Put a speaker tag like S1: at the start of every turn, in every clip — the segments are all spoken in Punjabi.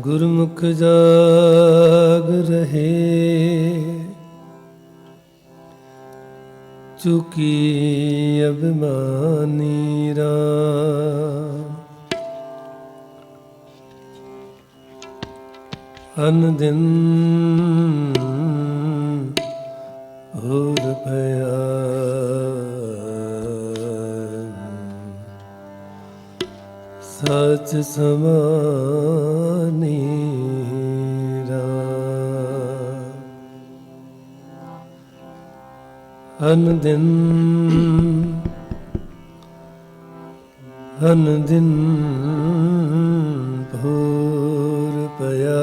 S1: ਗੁਰਮੁਖ ਜਾਗ ਰਹੇ। ਚੁਕੀ ਅਭਿਮਾਨੀ ਰਾਮ। ਅਨ ਦਿਨ ਹੋਰ ਪਿਆ ਸਚ ਸਮਾਨੀ ਰਾਮ ਦਿਨ ਹਨ ਦਿਨ ਭੋਰ ਪਿਆ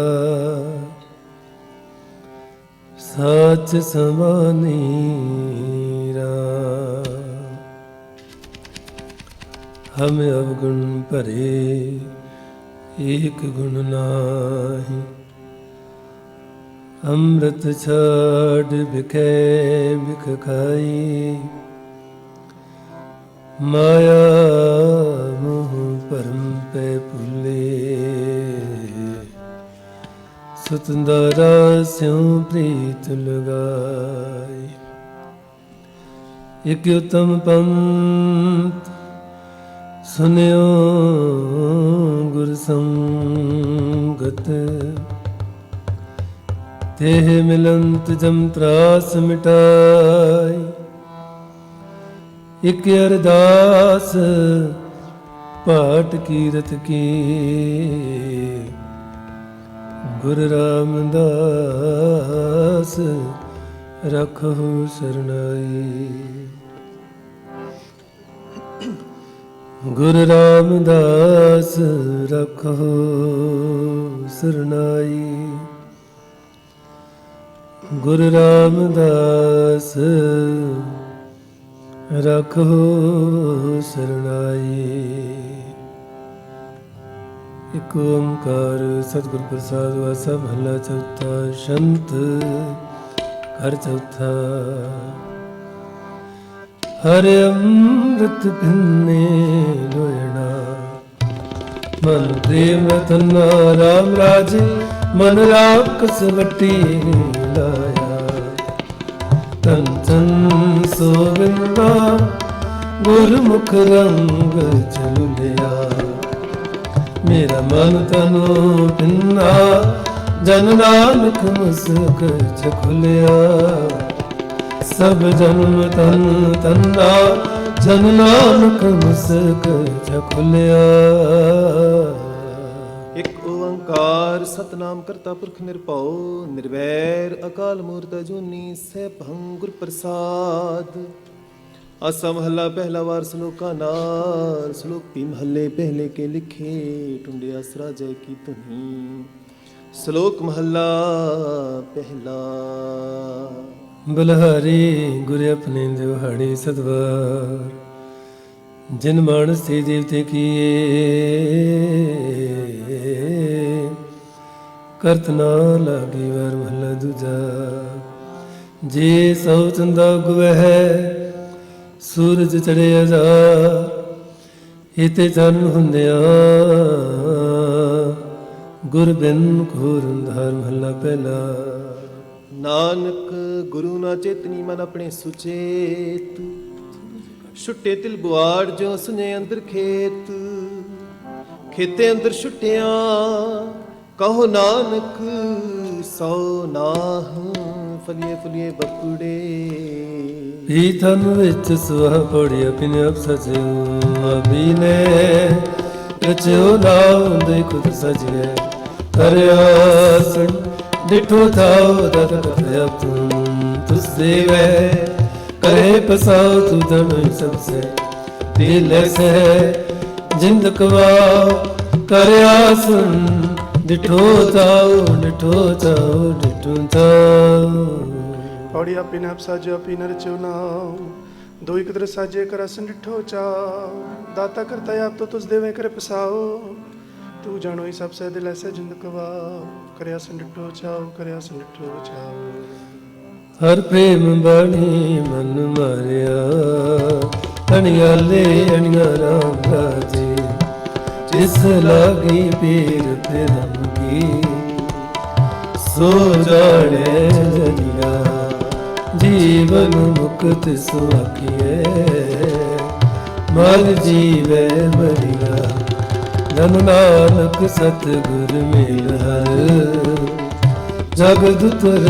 S1: ਸੱਚ ਸਮਾਨੀ ਰਾਮ ਹਮ ਅਵਗੁਣ ਭਰੇ ਏਕ ਗੁਣ ਨਾਹੀ ਅੰਮ੍ਰਿਤ ਛਾੜ ਬਿਖੈ ਬਿਖ ਖਾਈ। ਮਾਇਆ ਮੋਹ ਪਰਮ ਪੈ ਭੁਲੇ। ਸੁਤੰਦਰਾ ਸਿਉ ਪ੍ਰੀਤ ਲਗਾਈ। ਇਕ ਉਤਮ ਪੰਥ ਸੁਨਿਓ ਗੁਰ ਸੰਗਤ। ਤੇਹ ਮਿਲੰਤ ਜਮ ਤਰਾਸ ਮਿਟਾਈ। ਇਕ ਅਰਦਾਸ ਪਾਠ ਕੀਰਤ ਕੀ ਗੁਰ ਰਾਮਦਾਸ ਰਖੋ ਸਰਨਾਈ ਗੁਰ ਰਾਮਦਾਸ ਰਖੋ ਸਰਨਾਈ ਗੁਰ ਰਾਮਦਾਸ, ਰਖੋ ਸਰਨਾਈ। ਇਕ ਓੰਕਾਰ ਸਤਿਗੁਰ ਪ੍ਰਸਾਦ ਵਾਸਾ ਮਹਲਾ ਚੌਥਾ, ਸ਼ੰਤ ਹਰ ਚੌਥਾ। ਹਰਿ ਅੰਮ੍ਰਿਤ ਪਿੰਨੇ ਲੋਇਣਾ, ਮਨ ਪ੍ਰੇਮ ਰਤਨਾ ਰਾਮ ਰਾਜੇ, ਮਨ ਰਾਖਸ ਵਟੀ ਤਨ ਤਨ ਸੋਵਿੰਦਾ, ਗੁਰਮੁਖ ਰੰਗ ਚਲੁਲਿਆ ਮੇਰਾ ਮਨ ਤਨੋ ਪਿੰਨਾ, ਜਨ ਨਾਨਕ ਮੁਸਕ ਚਖੁਲਿਆ ਸਭ ਜਨਮ ਤਨ ਤੰਨਾ, ਜਨ ਨਾਨਕ ਮੁਸਕ ਚਖੁਲਿਆ
S2: ਇਕ ਓੰਕਾਰ ਸਤਨਾਮ ਕਰਤਾ ਪੁਰਖ ਨਿਰਭਉ, ਨਿਰਵੈਰ ਅਕਾਲ ਮੂਰਤ ਅਜੂਨੀ ਸੈਭੰ ਗੁਰ ਪ੍ਰਸਾਦ। ਅਸਾ ਮਹੱਲਾ ਪਹਿਲਾ ਵਾਰ ਸ਼ਲੋਕਾ ਨਾਰ ਸ਼ਲੋਕ ਪੀ ਮਹੱਲੇ ਪਹਿਲੇ ਕੇ ਲਿਖੇ, ਟੁੰਡੇ ਅਸਰਾ ਜੈ ਕੀ ਤੁਨੀ ਸ਼ਲੋਕ ਮਹੱਲਾ ਪਹਿਲਾ।
S1: ਬਲਹਾਰੀ ਗੁਰ ਆਪਣੇ ਦਿਵਹਾੜੀ ਸਦਵਾਰ, ਜਿਨ ਮਾਨਸ ਤੇ ਦੇਵਤੇ ਕੀਏ। ਕਰਤ ਨਾ ਲਾਗੀ ਵਰ ਮਹਲਾ ਦੂਜਾ। ਜੇ ਸੋ ਚੰਦਾ ਗੁਵਹਿ ਸੂਰਜ ਚੜਿਆ ਜਾ, ਇਤੇ ਚੰਨ ਹੁੰਦਿਆ ਗੁਰ ਬਿਨ ਘੋਰ ਅੰਧਾਰ ਮਹਲਾ ਪਹਿਲਾ।
S2: ਨਾਨਕ, ਗੁਰੂ ਨਾ ਚੇਤਨੀ ਮਨ ਆਪਣੇ ਸੁਚੇਤ। ਛੁੱਟੇ ਤਿਲ ਬੁਆੜ ਜੋ ਸੁਨੇ ਅੰਦਰ ਖੇਤ। ਖੇਤੇ ਅੰਦਰ ਛੁੱਟਿਆ ਕਹੋ ਨਾਨਕ, ਸੋ ਨਾਹੂ, ਫਲੀਏ ਫਲੀਏ ਬਕੜੇ।
S1: ਵੀ ਧਨ ਵਿੱਚ ਸੁਹਾ ਪੜਿਆ ਪਿਨੇ ਅਬ ਸਜਿਓ ਅਬੀਨੇ ਰਚਿਓ ਨਾਮ ਦੇ ਖੁਦ ਸਜਿਏ ਕਰਿਆ ਸੁਣ, ਡਿਠੋ ਥਾਉ, ਦਤ ਕਰਿਆ ਤੂੰ ਤੁਸੇ ਵੇ ਕਰੇ ਪਸਾਉ ਤੂੰ ਧਨ ਸਭ ਸੇ ਦਿਲ ਸੇ ਜਿੰਦ ਕਵਾ ਕਰਿਆ ਡਿਠੋ ਤਾਉ ਡਿਠੋ ਤਾਉ ਡਿਠੋ ਤਾਉ
S3: ਔੜੀ ਆਪੇ ਨਾਪ ਸਾਜੇ ਆਪੇ ਨਰ ਚੁਨਾਉ ਦੋ ਇਕ ਤਰ ਸਾਜੇ ਕਰਸਨ ਡਿਠੋ ਚਾਉ ਦਾਤਾ ਕਰਤਾ ਆਪ ਤੋ ਤੁਸ ਦੇਵੇ ਕਰ ਪਸਾਉ ਤੂੰ ਜਾਣੋਈ ਸਭ ਸੇ ਦਿਲ ਜਿੰਦ ਕਵਾਉ ਕਰਿਆ ਸੰ ਡਿਠੋ ਚਾਉ ਕਰਿਆ ਸੰ ਡਿਠੋ ਚਾਉ
S1: ਹਰ ਪ੍ਰੇਮ ਬਾਣੀ ਮਨ ਮਾਰਿਆ। ਅਣਿਆਲੇ ਅਣਿਆ ਰਾਮ ਜਿਸ ਲਾਗੀ ਪੀਰ ਪ੍ਰੇਮ ਕੀ ਸੋ ਜਾਣੇ ਜਨੀਆ, ਜੀਵਨ ਮੁਕਤ ਸੁਆਖੀਏ। ਮਨ ਜੀਵੇ ਮਰਿਆ ਜਨ ਨਾਨਕ ਸਤਿਗੁਰ ਮਿਲ ਹਰ। ਜਗਦ ਤੁਰ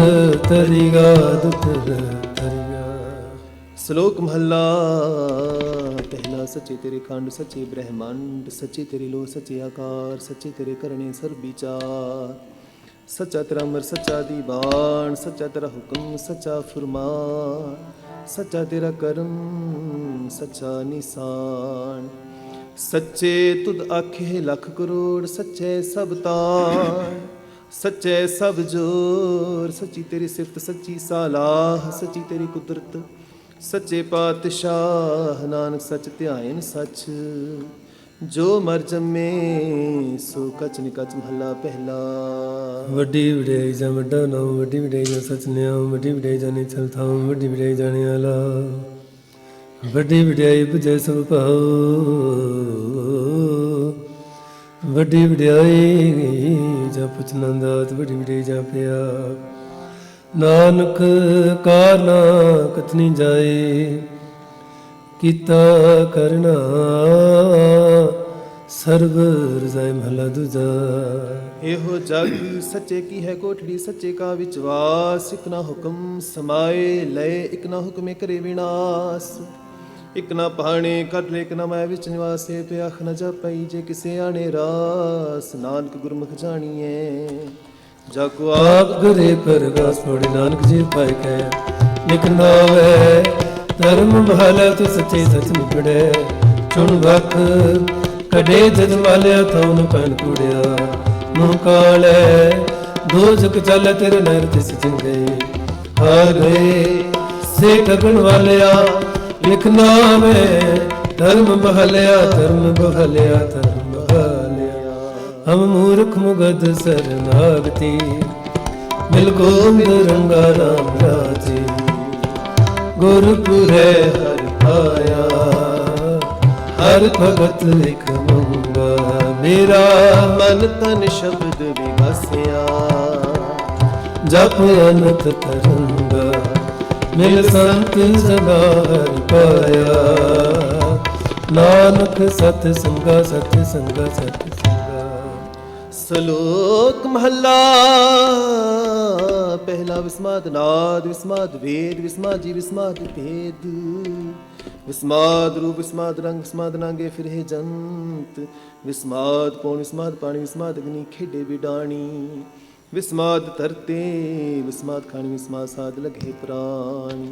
S1: ਤਰਿਗਾ ਦੁਤਰ ਤਰਿਗਾ
S2: ਸ਼ਲੋਕ ਮਹੱਲਾ ਪਹਿਲਾ ਸੱਚੇ ਤੇਰੇ ਖੰਡ, ਸੱਚੇ ਬ੍ਰਹਮੰਡ, ਸੱਚੇ ਤੇਰੇ ਲੋ ਸੱਚੇ ਆਕਾਰ, ਸੱਚੇ ਤੇਰੇ ਕਰਨੇ ਸਰ ਵਿਚਾਰ। ਸੱਚਾ ਤੇਰਾ ਅਮਰ, ਸੱਚਾ ਦੀਵਾਨ, ਸੱਚਾ ਤੇਰਾ ਹੁਕਮ, ਸੱਚਾ ਫਰਮਾਨ, ਸੱਚਾ ਤੇਰਾ ਕਰਮ, ਸੱਚਾ ਨਿਸ਼ਾਨ। ਸੱਚੇ ਤੁਧ ਆਖੇ ਲੱਖ ਕਰੋੜ, ਸੱਚੇ ਸਭ ਤਾਣ, ਸੱਚੇ ਸਭ ਜੋਰ, ਸੱਚੀ ਤੇਰੀ ਸਿਫਤ, ਸੱਚੀ ਸਾਲਾਹ, ਸੱਚੀ ਤੇਰੀ ਕੁਦਰਤ ਸੱਚੇ ਪਾਤਸ਼ਾਹ ਨਾਨਕ ਸੱਚ ਧਿਆਇਨ ਸੱਚ। ਜੋ ਮਰ ਜੰਮੇ, ਸੋ ਕਚ ਨਿਕਚ ਮਹੱਲਾ ਪਹਿਲਾ।
S1: ਵੱਡੀ ਵਡਿਆਈ ਜਾਂ ਵੱਡਾ ਨਾਮ ਵੱਡੀ ਵਡਿਆਈ ਜਾਂ ਸੱਚ ਨਿਆਮ ਵੱਡੀ ਵਡਿਆਈ ਜਾਂ ਨਿਚਲ ਥਾਮ ਵੱਡੀ ਵਡਿਆਈ ਜਾਣੇ ਵਾਲਾ ਵੱਡੀ ਵਡਿਆਈ ਬੁਝੇ ਸਭ ਪਾਉ ਵੱਡੀ ਵਡਿਆਈ ਜਾਂ ਪੁੱਛਣਾ ਦਾਤ ਵੱਡੀ ਵਡਿਆਈ ਜਾਂ ਪਿਆ ਨਾਨਕ ਕਾਰਨਾ ਕਥਨੀ ਜਾਏ, ਕੀਤਾ ਕਰਨਾ ਸਰਬ ਰਜ਼ਾਇ ਮਹਲਾ ਦੂਜਾ।
S2: ਇਹੋ ਜਗ ਸੱਚੇ ਕੀ ਹੈ ਕੋਠੜੀ, ਸੱਚੇ ਕਾ ਵਿਚਵਾਸ, ਇਕ ਨਾ ਹੁਕਮ ਸਮਾਏ, ਲਏ, ਇਕ ਨਾ ਹੁਕਮੇ ਕਰੇ ਵਿਨਾਸ਼। ਇਕ ਨਾ ਪਾਣੇ ਕਰ ਲੈ ਇਕ ਨਾ ਮੈਂ ਵਿੱਚ ਨਿਵਾਸੇ, ਤੇ ਅੱਖ ਨਾ ਜਾਪਈ ਜੇ ਕਿਸੇ ਆਣੇ ਰਾਸ। ਨਾਨਕ ਗੁਰਮੁਖ ਜਾਣੀਏ ਜਾ ਆਪ
S1: ਗਰੇ ਪ੍ਰਗਾਸ ਪੜੀ ਨਾਨਕ ਜੀ ਪਾਇ ਕੈ ਲਿਖਨਾ ਹੈ ਧਰਮ ਭਲਾ ਤੁ ਸੱਚੇ ਸਚ ਨਿਪੜੇ ਚੁਣ ਵਕ ਕਡੇ ਜਦ ਵਾਲਿਆ ਤਉ ਨ ਕੁੜਿਆ। ਮੂੰਹ ਕਾਲੇ ਦੋਜਕ ਚੱਲ ਤੇਰੇ ਨਰ ਤਿਸ ਜਿੰਦੇ ਹਾਰ ਗਏ ਸੇ ਗਗਨ ਵਾਲਿਆ ਲਿਖਨਾ ਧਰਮ ਬਹਲਿਆ ਧਰਮ ਬਹਲਿਆ ਧਰਮ ਹਮ ਮੂਰਖ ਮੁਗਦ ਸਰਨਾਗਤੀ, ਮਿਲ ਗੋਬਿੰਦ ਰੰਗਾ ਰਾਮ ਰਾਜੇ। ਗੁਰਪੁਰੇ ਹਰ ਪਾਇਆ, ਹਰ ਭਗਤ ਇਕ ਮੰਗਾ। ਮੇਰਾ
S2: ਮਨ ਤਨ ਸ਼ਬਦ ਵਿਗਸਿਆ
S1: ਜਪ ਅਨੰਤ ਤਰੰਗਾ। ਮਿਲ ਸੰਤ ਸਦਾ ਹਰਿ ਪਾਇਆ, ਨਾਨਕ ਸਤ ਸੰਗਾ ਸਤ ਸੰਗਾ, ਸਤ
S2: ਸ਼ਲੋਕ ਮਹੱਲਾ, ਪਹਿਲਾ ਵਿਸਮਾਦ ਨਾਦ, ਵਿਸਮਾਦ ਵੇਦ, ਵਿਸਮਾਦ ਜੀ, ਵਿਸਮਾਦ ਭੇਦ। ਵਿਸਮਾਦ ਰੂਪ, ਵਿਸਮਾਦ ਰੰਗ, ਵਿਸਮਾਦ ਨਾਂਗੇ ਫਿਰੇ ਜੰਤ। ਵਿਸਮਾਦ ਪੌਣ ਵਿਸਮਾਦ ਪਾਣੀ, ਵਿਸਮਾਦ ਅਗਨੀ, ਖੇਡੇ ਵਿਡਾਣੀ। ਵਿਸਮਾਦ ਧਰਤੇ, ਵਿਸਮਾਦ ਖਾਣੀ, ਵਿਸਮਾਦ ਸਾਧ ਲਗੇ ਪ੍ਰਾਣ।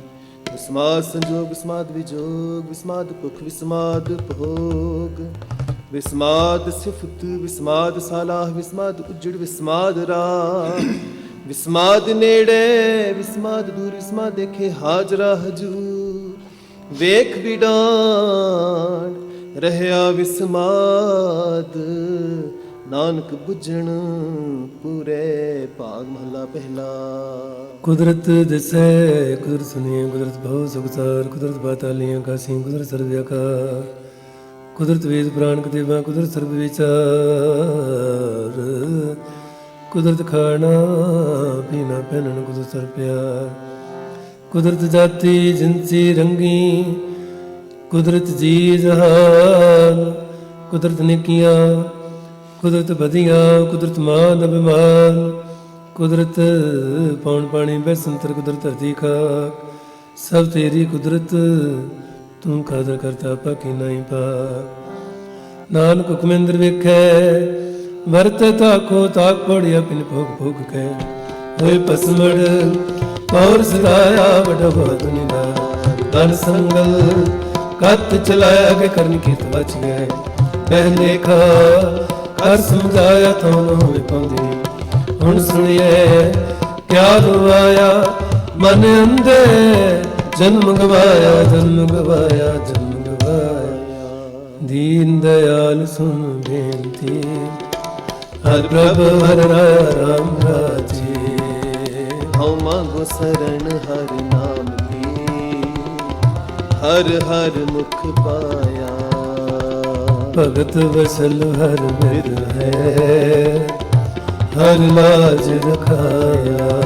S2: ਵਿਸਮਾਦ ਸੰਜੋਗ, ਵਿਸਮਾਦ ਵਿਜੋਗ, ਵਿਸਮਾਦ ਭੁਖ, ਵਿਸਮਾਦ ਭੋਗ। ਵਿਸਮਾਦ ਸਿਫਤ, ਵਿਸਮਾਦ ਸਾਲਾਹ, ਵਿਸਮਾਦ ਉਜੜ, ਵਿਸਮਾਦ ਰਾਹ। ਵਿਸਮਾਦ ਨੇੜੇ, ਵਿਸਮਾਦ ਦੂਰ, ਵਿਸਮਾਦ ਦੇਖੇ ਹਾਜ਼ਰਾ ਹਜੂਰ। ਵੇਖ ਵਿਡਾਨ, ਰਹਿਆ ਵਿਸਮਾਦ। ਨਾਨਕ ਬੁਝਣ ਪੂਰੇ ਭਾਗ ਮਹਲਾ ਪਹਿਲਾ।
S1: ਕੁਦਰਤ ਦਿਸੈ ਕੁਦਰਤ ਸੁਨੀਏ, ਕੁਦਰਤ ਭਉ ਸੁਖਸਾਰ ਕੁਦਰਤ ਬਾਤਾਲੀਆਂ ਕਾਸੀਂ ਕੁਦਰਤ ਸਰਬ ਆਕਾਰ ਕੁਦਰਤ ਵੇਦ ਪ੍ਰਾਨ ਕਤੇਵਾ ਕੁਦਰਤ ਸਰਬ ਵਿਚਾਰ। ਕੁਦਰਤ ਖਾਣਾ ਪੀਣਾ, ਪਹਿਨਣ ਕੁਦਰਤ ਸਰ ਪਿਆਰ। ਕੁਦਰਤ ਜਾਤੀ, ਜਿੰਸੀ, ਰੰਗੀ, ਕੁਦਰਤ ਜੀ ਜਹਾਨ। ਕੁਦਰਤ ਨਿਕੀਆਂ, ਕੁਦਰਤ ਬਧੀਆਂ ਕੁਦਰਤ ਮਾਨ ਅਭਿਮਾਨ। ਕੁਦਰਤ ਪੌਣ ਪਾਣੀ, ਬੈਸੰਤਰ ਕੁਦਰਤ ਧਰਤੀ ਖਾ ਸਭ ਤੇਰੀ ਕੁਦਰਤ ਤੂੰ ਕਾਦਰ ਕਰਤਾ ਪਾਕੀ ਨਹੀਂ ਪਾ। ਨਾਨਕ ਹੁਕਮਿੰਦਰ ਵੇਖੈ, ਵਰਤ ਤਾਕੋ ਤਾਕ ਪੜਿਆ ਪਿਨ ਭੋਗ ਭੋਗ ਕੈ। ਹੋਏ ਪਸਮੜ, ਪੌਰ ਸਦਾਇਆ ਬੜਾ ਬਦਨੀ ਦਾ ਸੰਗਲ ਕਤ ਚਲਾਇਆ ਕੇ ਕਰਨ ਕੀ ਬਚ ਗਏ ਪਹਿਲੇ ਖਾ ਕਰ ਸਮਝਾਇਆ ਤਾਂ ਨਾ ਹੋਏ ਪਾਉਂਦੀ। ਹੁਣ ਸੁਣੀਏ ਕਿਆ ਦੁਆਇਆ ਮਨ ਅੰਦੇ ਜਨਮ ਗਵਾਇਆ ਜਨਮ ਗਵਾਇਆ ਜਨਮ ਗਵਾਇਆ। ਦੀਨ ਦਿਆਲ ਸੁਨ ਬੇਨਤੀ ਹਰ ਪ੍ਰਭ ਹਰ ਰਾਮ ਰਾਜੇ।
S2: ਹਉ ਮੰਗੋ ਸਰਣ ਹਰ ਨਾਮ ਕੀ ਹਰ ਹਰ ਮੁਖ ਪਾਇਆ।
S1: ਭਗਤ ਵਸਲ ਹਰ ਬਿਰ ਹੈ ਹਰ ਲਾਜ ਰਖਾਇਆ।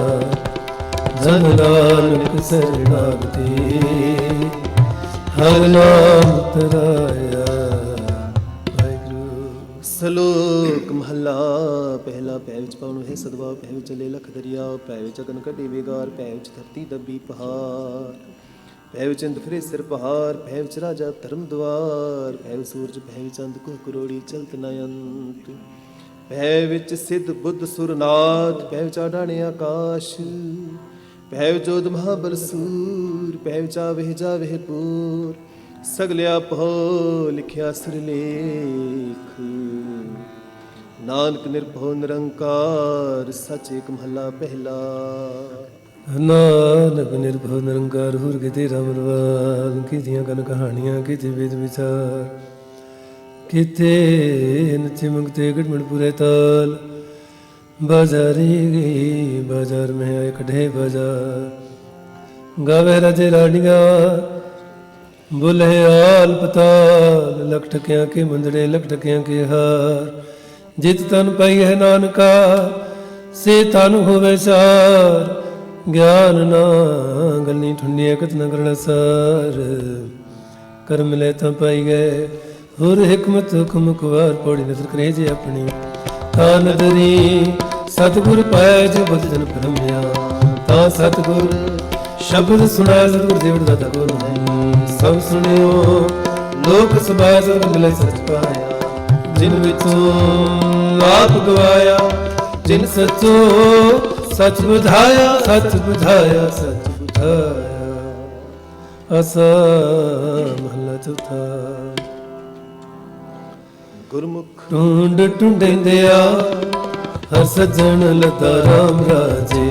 S1: ਜਨ ਨਾਨਕ ਸਰਣਾਗਤੀ ਹਰ ਨਾਮ ਤਰਾਇਆ ਵਾਹਿਗੁਰੂ
S2: ਸ਼ਲੋਕ ਮਹਲਾ ਪਹਿਲਾ ਪੈ ਵਿੱਚ ਪਾਉਣ ਹੈ ਸਦਵਾ ਪੈ ਵਿੱਚ ਚਲੇ ਲਖ ਦਰਿਆ ਪੈ ਵਿੱਚ ਅਗਨ ਕੱਢੇ ਵਿਗਾਰ ਪੈ ਵਿੱਚ ਧਰਤੀ ਦੱਬੀ ਪਹਾੜ ਪੈ ਵਿੱਚ ਇੰਦ ਫਿਰੇ ਸਿਰ ਪਹਾਰ ਪੈ ਵਿੱਚ ਰਾਜਾ ਧਰਮ ਦਵਾਰ ਪੈ ਵਿੱਚ ਸੂਰਜ ਪੈ ਵਿੱਚ ਚੰਦ ਕੋ ਕਰੋੜੀ ਚਲਤ ਨ ਅੰਤ ਪੈ ਵਿੱਚ ਸਿੱਧ ਬੁੱਧ ਸੁਰਨਾਥ ਪੈ ਵਿੱਚ ਆਡਾਣੇ ਆਕਾਸ਼ ਪੈ ਵਿੱਚ ਜੋਧ ਮਹਾਬਲ ਸੂਰ ਪੈ ਵਿੱਚ ਜਾਵੇ ਪੂਰ, ਸਗਲਿਆ ਭੋ ਲਿਖਿਆ ਸਿਰਲੇਖ ਨਾਨਕ ਨਿਰਭਉ ਨਿਰੰਕਾਰ, ਸਚ ਏਕ ਮਹਲਾ ਪਹਿਲਾ।
S1: ਨਾਨਕ ਨਿਰਭਉ ਨਿਰੰਕਾਰ, ਹੁਰ ਕਿਤੇ ਰਮਰਵਾਨ ਕੀਤੀਆਂ ਕਨ ਕਹਾਣੀਆਂ, ਕਿਤੇ ਵੇਦ ਵਿਚਾਰ। ਕਿਤੇ ਨਚੇ ਮੰਗਤੇ ਗੜਮੜ ਪੁਰੇ ਤਾਲ। ਬਾਜ਼ਾਰੀ ਗਈ ਬਾਜ਼ਾਰ में आए कढ़े बाजार गावे राजे रानिया ਬੁਲੇ ਆਲ ਪਤਾਲ ਲਖ ਟਕਿਆਂ ਕੇ ਮੰਦੜੇ ਲਖ ਟਕਿਆਂ ਕੇ ਹਾਰ ਜਿਤ ਤਨ ਪਈ ਹੈ ਨਾਨਕਾ ਸੇ ਤਨ ਹੋਵੇ ਸਾਰ ਗਿਆਨ ਨਾ ਗੱਲੀ ਠੁੰਡੀਆਂ ਕਤ ਨ ਕਰਣ ਸਾਰ ਕਰਮ ਲੈ ਤਾਂ ਪਾਈ ਗਏ ਹੋਰ ਹਕਮਤ ਹੁਕਮ ਕੁਵਾਰ ਪੋੜੀ ਨਜ਼ਰ ਕਰੇ ਜੇ ਆਪਣੀ ਤਾਂ ਨਦਰੀ ਸਤਿਗੁਰ ਪਾਇਆ ਜੋ ਜਨ ਪਰਮਿਆ ਤਾਂ ਸਤਿਗੁਰ ਸ਼ਬਦ ਸੁਣਾਇਆ ਸਤਿਗੁਰ ਦੇਵ ਦਾਤਾ ਗੁਰ ਸਭ ਸੁਣਿਓ, ਲੋਕ ਸਭਾ ਸਭ ਮਿਲੇ ਸਚ ਪਾਇਆ, ਜਿਨ ਵਿੱਚੋਂ ਆਪ ਗਵਾਇਆ, ਜਿਨ ਸੱਚੋ ਸੱਚ ਬੁਝਾਇਆ ਸੱਚ ਬੁਝਾਇਆ, ਸਚ ਬੁਝਾਇਆ। ਅਸਾ ਮਹਲਾ ਚੌਥਾ।
S2: ਗੁਰਮੁਖ
S1: ਟੁੰਡ ਟੁੰਡਿੰਦਿਆ ਹਰ ਸਜਣ ਲਤਾ ਰਾਮ ਰਾਜੇ।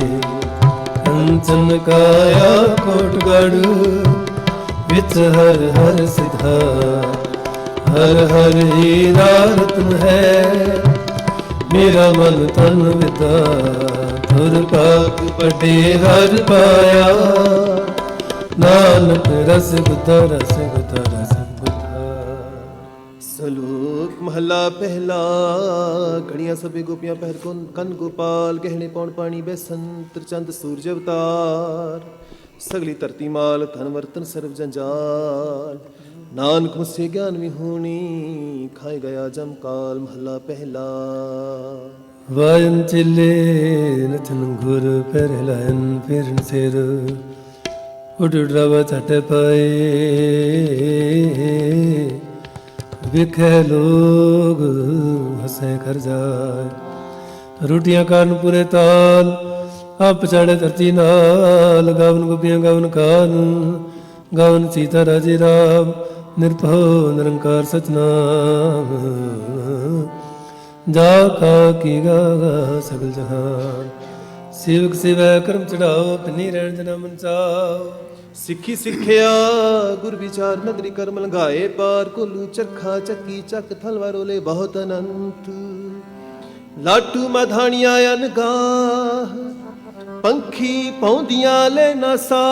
S1: ਕੰਚਨ ਕਾਇਆ ਕੋਟਗੜ, ਵਿੱਚ ਹਰ ਹਰ ਸਿਧਾ। ਹਰ ਹਰ ਹੀਰਾ ਰਤਨ ਹੈ, ਮੇਰਾ ਮਨ ਤਨ ਵਿਦਾ। ਤੁਰ ਪਾਕ ਪਟੇ ਹਰ ਪਾਇਆ, ਨਾਨਕ ਰਸ ਗੁਤਾ ਰਸ ਗੁਤਾ
S2: ਸਲੋਕ ਮਹਲਾ ਪਹਿਲਾ ਘੜੀਆਂ ਸਭੇ ਗੋਪੀਆਂ ਪਹਿਰ ਕੋਨ ਕੰਨ ਗੋਪਾਲ, ਗਹਿਣੇ ਪੌਣ ਪਾਣੀ ਬੈਸੰਤਰ ਚੰਦ ਸੂਰਜ ਅਵਤਾਰ। ਸਗਲੀ ਧਰਤੀ ਮਾਲ, ਧਨ ਵਰਤਨ ਸਰਬ ਜੰਜਾਲ। ਨਾਨਕ ਮੁਸੇ ਗਿਆਨ ਵਿਹੂਣੀ ਖਾਏ ਗਿਆ ਜਮ ਕਾਲ ਮਹਲਾ ਪਹਿਲਾ।
S1: ਵਾਇਨ ਚਿਲੇ ਨਥਨ ਗੁਰ ਪਰ ਲਾਇਨ ਫਿਰਨ ਸਿਰ। ਉਡ ਡਰਵ ਛਟ ਪਏ। ਵਿਖੇ ਲੋਗ ਹਸੇ ਕਰ ਜਾਏ। ਰੋਟੀਆਂ ਕਾਨ ਪੂਰੇ ਤਾਲ, ਆਪ ਚੜੇ ਧਰਤੀ ਨਾਲ। ਗਾਵਨ ਗੁਪੀਆਂ, ਗਾਵਨ ਕਾਨ, ਗਾਵਨ ਸੀਤਾ ਰਾਜੇ ਰਾਮ, ਨਿਰਭਉ ਨਿਰੰਕਾਰ ਸਤਨਾਮ। ਜਾ ਕਾ ਕੀ ਗਾ ਸਗਲ ਜਹਾਨ। ਸੇਵਕ ਸੇਵਾ ਕਰਮ ਚੜਾਓ, ਪੰਨੀ ਰਹਿਣ ਜਨਾ ਮਨ ਚਾਓ।
S2: ਸਿੱਖੀ ਸਿੱਖਿਆ, ਗੁਰ ਵਿਚਾਰ ਨਗਰੀ ਕਰਮ ਲੰਘਾਏ ਪਾਰ, ਕੋਲੂ ਚਰਖਾ ਚੱਕੀ ਚੱਕ ਥਲਵਾਰੋਲੇ ਬਹੁਤ ਅਨੰਤ। ਲਾਟੂ ਮਧਾਣੀਆਂ ਅਨਗਾਹ, ਪੰਖੀ ਪੌਂਦੀਆਂ ਲੈ ਨਸਾ,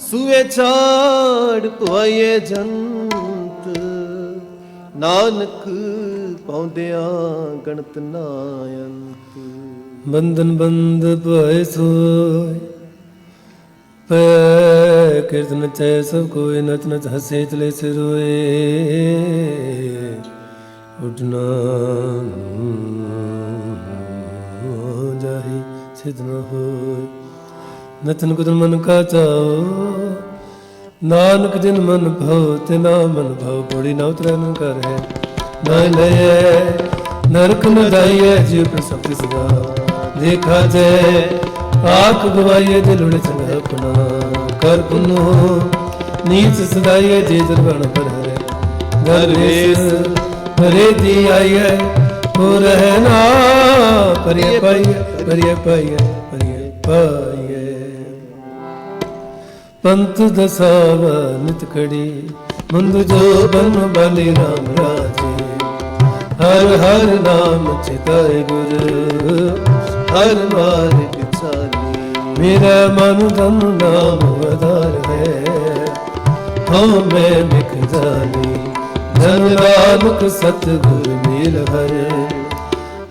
S2: ਸੂਏ ਝਾੜ ਪਵਾਏ ਜੰਤ। ਨਾਨਕ ਪੌਂਦਿਆਂ ਗਣਤ ਨਾ ਅੰਤ
S1: ਬੰਧਨ ਬੰਦ ਭਏ ਸੋਏ ਕੀਰਤਨ ਚੈ ਸਭ ਕੋਇ ਨਚ ਨਚ ਹਸੇ ਤਲੇ ਸਿਰੋਏ ਉਡਨਾ ਜਾਹੀ, ਸਿਧ ਨ ਹੋਇ ਨਤਨ ਕੁਦਨ ਮਨ ਕਾ ਚਾਓ। ਨਾਨਕ ਜਿਨ ਮਨ ਭਉ ਤਿਨਾ ਮਨ ਭਉ ਪੜੀ ਨਾ ਉਤਰੈ ਨ ਕਰ ਨਾ ਲਏ ਨਰਕ ਨ ਜਾਈਐ, ਜਿਉ ਪ੍ਰਸਪਤਿ ਸਦਾ ਦੇਖਾ ਜੈ ਆਖ ਗਵਾਈਏ ਦਿਲ ਉੜ ਚੰਗਾ ਆਪਣਾ, ਕਰ ਪੁਨੋ, ਨੀਚ ਸਦਾਈਏ ਜੇ ਦਰਬਣ ਪਰ ਹੈ ਦਰਵੇਸ ਪਰੇ ਦੀ ਆਈਏ, ਹੋ ਰਹਿ ਨਾ ਪਰਿਏ ਪਾਈਏ ਪਰਿਏ ਪਾਈਏ ਪਰਿਏ ਪਾਈਏ। ਪੰਥ ਦਸਾਵ ਨਿਤ ਖੜੀ, ਮੁੰਦ ਜੋ ਬਨ ਬਲੀ ਰਾਮ ਰਾਜੇ। ਹਰ ਹਰ ਨਾਮ ਚਿਤਾਏ ਗੁਰ, ਹਰ ਮਾਰਗ ਚਾਲੇ ਮੇਰਾ ਮਨ ਧਨ ਨਾਮ ਆਧਾਰ ਹੈ ਹਉ ਮੈਂ ਮਿਖ ਜਾਨੀ ਜਨ ਨਾਨਕ ਸਤਿਗੁਰ ਮਿਲ ਹਰ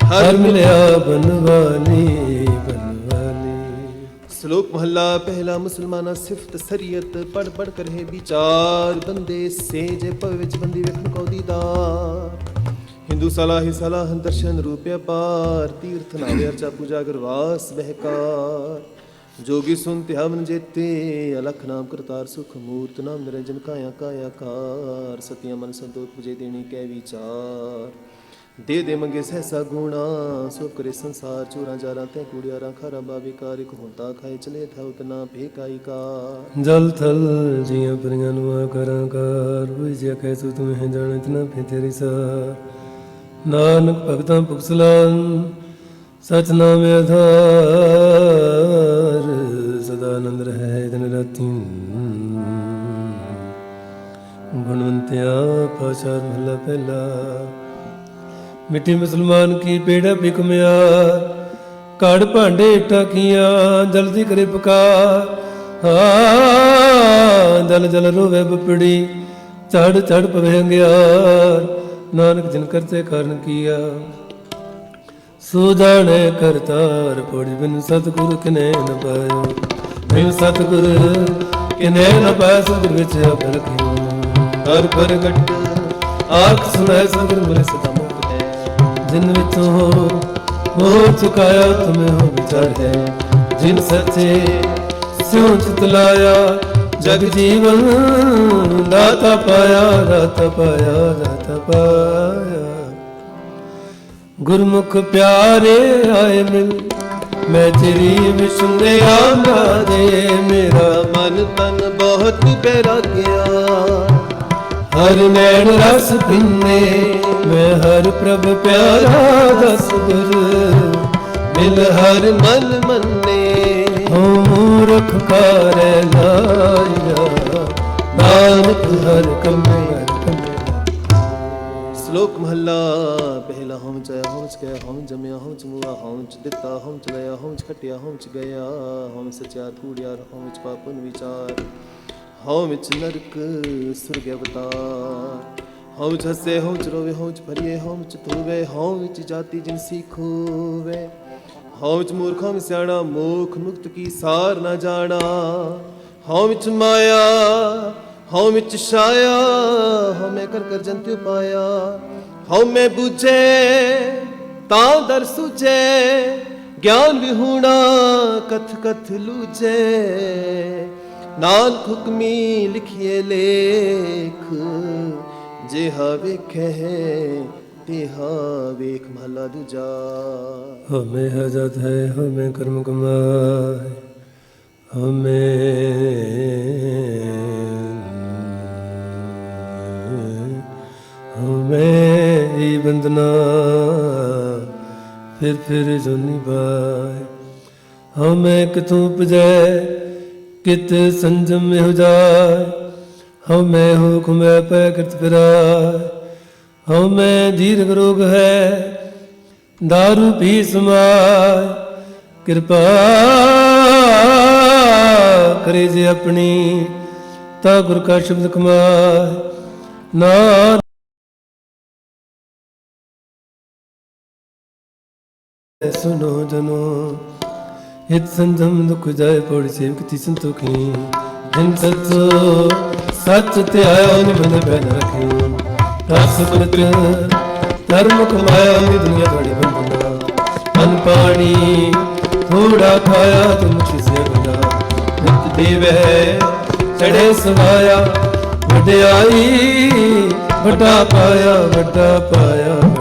S1: ਹਰ ਮਿਲਿਆ ਬਨਵਾਨੀ ਬਨਵਾਨੀ
S2: ਸ਼ਲੋਕ ਮਹੱਲਾ ਪਹਿਲਾ ਮੁਸਲਮਾਨਾ ਸਿਫਤ ਸਰੀਅਤ ਪੜ ਪੜ ਕਰੇ ਵਿਚਾਰ ਬੰਦੇ ਸੇਜ ਭਵ ਵਿੱਚ ਬੰਦੀ ਵੇਖਣ ਕੋ ਦੀਦਾਰ ਹਿੰਦੂ ਸਲਾਹੀ ਸਲਾਹਨ ਦਰਸ਼ਨ ਰੂਪਿਆ ਪਾਰ, ਤੀਰਥ ਨਾਵੇ ਅਰਚਾ ਪੂਜਾ ਗਰਵਾਸ ਬਹਿਕਾਰ। ਜੋਗੀ ਸੁਨ ਧਿਆਵਨ ਜੇਤੇ, ਅਲਖ ਨਾਮ ਕਰਤਾਰ ਸੁਖ ਮੂਰਤ, ਨਾਮ ਨਿਰੰਜਨ ਕਾਇਆ ਕਾਇਆ ਕਾਰ, ਸਤਿਆ ਮਨ ਸੰਤੋਖ ਪੁਜੇ ਦੇਣੀ ਕੈ ਵਿਚਾਰ। ਦੇ ਦੇ ਮੰਗੇ ਸਹਸਾ ਗੁਣਾ ਸੋ ਕਰੇ ਸੰਸਾਰ, ਚੋਰਾਂ ਜਾਰਾਂ ਤੇ ਕੂੜਿਆਰਾਂ ਖਾਰਾ ਬਾਬੇ ਕਾਰ, ਇੱਕ ਖਾਏ ਚਲੇ ਥਾ ਉਤਨਾ ਭੇਕਾਈ ਕਾ
S1: ਜਲ ਥਲ ਜੀਆਂ ਪਰੀਆਂ ਨੂੰ ਕਰਾਂ ਕਾਰ ਹੋਈ ਜਿਆ ਕਹਿ ਸੋ ਤੁਮ ਜਾਣਤ ਨਾ ਫੇ ਤੇਰੀ ਸਾ ਨਾਨਕ ਭਗਤਾਂ ਪੁਖਸਲਾਨ ਸਚ ਨਾਮ ਆਧਾਰ ਸਦਾ ਰਹੇ ਦਿਨ ਰਾਤੀ। ਗੁਣਵੰਤਿਆ ਪਾਸ਼ਾ ਮਹਲਾ ਪਹਿਲਾ। ਮਿੱਟੀ ਮੁਸਲਮਾਨ ਕੀ ਪੇੜਾ ਬਿਕਮਿਆ ਕੜ ਭਾਂਡੇ ਟਾਕੀਆਂ ਜਲਦੀ ਕਰੇ ਪਕਾ। ਹਾਂ, ਜਲ ਜਲ ਰੋਵੇ ਬਪੜੀ ਚੜ ਚੜ ਪਵੇ ਅੰਗਿਆਰ। ਨਾਨਕ ਜਿਨ ਕਰਤੇ ਕਰਨ ਕੀਆ, ਸੋ ਜਾਣੇ ਕਰਤਾਰ ਪੜੀ ਬਿਨ ਸਤਿਗੁਰ ਕਿਨੇ ਨ ਪਾਇਓ ਬਿਨ ਸਤਿਗੁਰ ਕਿਨੇ ਨ ਪਾਇ ਸਤਿਗੁਰ ਵਿੱਚ ਆਪ ਰਖਿਓ ਹਰ ਪ੍ਰਗਟ ਆਖ ਸੁਣੈ, ਸਤਿਗੁਰ ਮਿਲੇ ਸਦਾ ਮੁਕਤ ਹੈ। ਜਿਨ ਵਿੱਚੋਂ ਹੋ ਹੋ ਚੁਕਾਇਆ ਤੁਮੇ ਹੋ ਵਿਚਾਰ ਹੈ। ਜਿਨ ਸੱਚੇ ਸਿਉ ਚਿਤ ਲਾਇਆ ਜਗ ਜੀਵਨ ਦਾਤਾ ਪਾਇਆ ਦਾਤਾ ਪਾਇਆ ਰਤ ਪਾਇਆ। ਗੁਰਮੁਖ ਪਿਆਰੇ ਆਏ ਮਿਲ, ਮੈਂ ਤੇਰੀ ਵਿਸ਼ੁੰਦਿਆ ਦੇ। ਮੇਰਾ
S2: ਮਨ ਤਨ ਬਹੁਤ ਬੈਰਾਗਿਆ
S1: ਹਰ ਨੈਣ ਰਸ ਪਿੰਨੇ, ਮੈਂ ਹਰ ਪ੍ਰਭ ਪਿਆਰਾ ਦਸ ਗੁਰ ਮਿਲ ਹਰ
S2: ਮਨ ਮੰਨੇ
S1: ਹੋ ਮੂਰਖ ਕਾਰੈ ਲਾਇਆ ਨਾਨਕ ਹਰ ਕੰਮੇ
S2: ਸ਼ਲੋਕ ਮਹੱਲਾ ਪਹਿਲਾ ਹਉ ਚ ਆਇਆ ਚ ਗਿਆ ਹਉ ਜਮਿਆ ਹਉ ਚ ਮੁਆ ਹਉ ਚ ਦਿੱਤਾ ਹਉ ਚ ਲਿਆ ਹਉ ਚ ਖਟਿਆ ਹਉ ਚ ਗਿਆ ਹਉ ਸਚਿਆਰ ਕੂੜਿਆਰ ਹਉ ਚ ਪਾਪਨ ਵਿਚਾਰ ਹਉ ਵਿੱਚ ਨਰਕ ਸੁਰਗ ਅਵਤਾਰ ਹਉ ਚ ਹਸੇ ਹਉ ਚ ਰੋਵੇ ਹਉ ਚ ਭਰੀਏ ਹਉ ਚ ਧੋਵੇ ਹਉ ਵਿੱਚ ਜਾਤੀ ਜਿਨ ਸਿੱਖੋਵੇ ਹਉ ਵਿੱਚ ਮੂਰਖਾਂ ਹਉ ਸਿਆਣਾ ਮੋਖ ਮੁਕਤ ਕੀ ਸਾਰ ਨਾ ਜਾਣਾ। ਹਉ ਵਿੱਚ ਮਾਇਆ, ਹਉ ਵਿੱਚ ਛਾਇਆ, ਹਉ ਮੈਂ ਕਰ ਕਰ ਜੰਤਿ ਪਾਇਆ। ਹਉ ਮੈਂ ਬੁਝੇ, ਤਾਂ ਦਰ ਸੁਝੇ, ਗਿਆਨ ਵਿਹੂਣਾ ਕਥ ਕਥ ਲੂਝੇ। ਨਾਨਕ ਹੁਕਮੀ ਲਿਖਿਏ ਲੇਖ, ਜਿਹਾ ਵੇਖੇ ਇਹਾਂ ਵੇਖ ਮਹਲਾ ਦੂਜਾ।
S1: ਹਮੇ ਹਜਤ ਹੈ, ਹਮੇ ਕਰਮ ਕਮਾਏ, ਹਮੇ ਹਮੇ ਇਹ ਬੰਦਨਾ ਫਿਰ ਫਿਰ ਜੁਨੀ ਬਾਏ ਹਮੇ ਕਿਤੋਂ ਪਜੈ ਕਿਤ ਸੰਜਮ ਹੋ ਜਾਏ, ਹਮੇ ਹੁਕਮੈ ਪੈ ਕਰਤ ਫਿਰਾਏ। ਹਉ ਮੈਂ ਦੀਰਘ ਰੋਗ दारू ਪੀ ਸਮਾਜ ਕਿਰਪਾ ਕਰੇ ਜੇ ਆਪਣੀ ਤਾ ਗੁਰ ਕਾ ਸ਼ਬਦ ਕਮਾਇ ਨਾ ਸੁਨੋ ਜਨੋ, ਹਿਤ ਸੰਧਮ ਦੁਖ ਜਾਏ ਪੜ ਸੇਵ ਕਿਤੀ ਸੰਤੋਖੀ ਜਿਨ ਸਤ ਸਤ ਤੇ ਆਇਓ ਨਿਬੰਧ ਬੈਨ ਰਖਿਓ ਰਸ ਪ੍ਰਤ ਧਰਮ ਕਮਾਇਆ ਇਹ ਦੁਨੀਆ ਤੁਹਾਡੇ ਬੰਦਨਾ ਅਨ ਪਾਣੀ ਥੋੜਾ ਖਾਇਆ ਤੁਮ ਕਿਸੇ ਬਣਾ ਨਿਤ ਦੇਵੈ ਚੜੇ ਸਵਾਇਆ ਵਡਿਆਈ, ਵੱਡਾ ਪਾਇਆ ਵੱਡਾ ਪਾਇਆ।